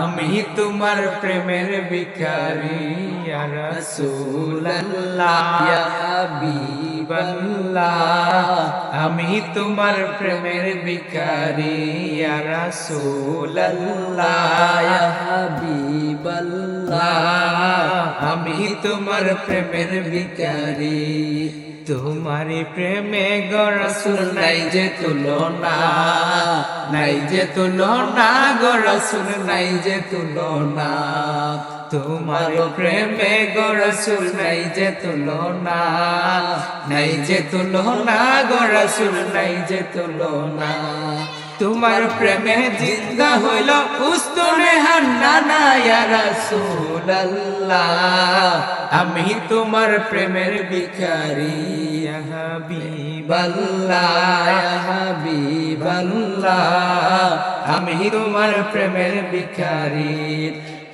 আমি তোমার প্রেমের ইয়া আমি তোমার প্রেমের ইয়া হাবিবাল্লাহ। আমি তোমার প্রেমের ভিখারি তোমারি প্রেমে গরসুল নাই যে তুলনা, নাই যে তুলনা গরসুল নাই যে তুলনা। তোমার প্রেমে গরসুল নাই যে তুলনা, নাই যে তুলনা গরসুল নাই যে তুলনা। তোমার প্রেমে জিন্দা হইল উস্তনে হান্নানা ইয়া রাসূলুল্লাহ আমি তোমার প্রেমের ভিখারি হাবি হাবিবাল্লাহ হাবিবাল্লাহ আমি তোমার প্রেমের ভিখারি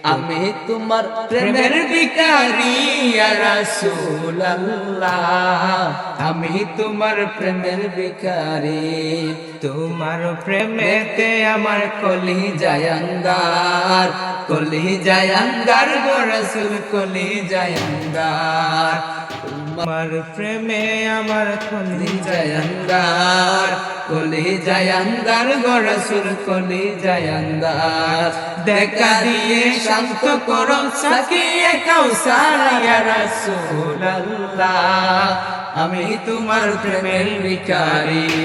আমি তোমার প্রেমের ইয়া রাসূলুল্লাহ। আমি তোমার প্রেমের ভিখারি, তোমার প্রেমেতে আমার কলি জায়াঙ্গার কলি জায়াঙ্গার গো রাসূল কলি জায়াঙ্গার তোমার প্রেমে আমার কলি জায়াঙ্গার কলি জায়াঙ্গার গো কলি জায়ান্দার। দেখা দিয়ে শান্ত করো, সাকিয়ে কাউসার রাসূলুল্লাহ। আমি তোমার প্রেমের ভিখারি।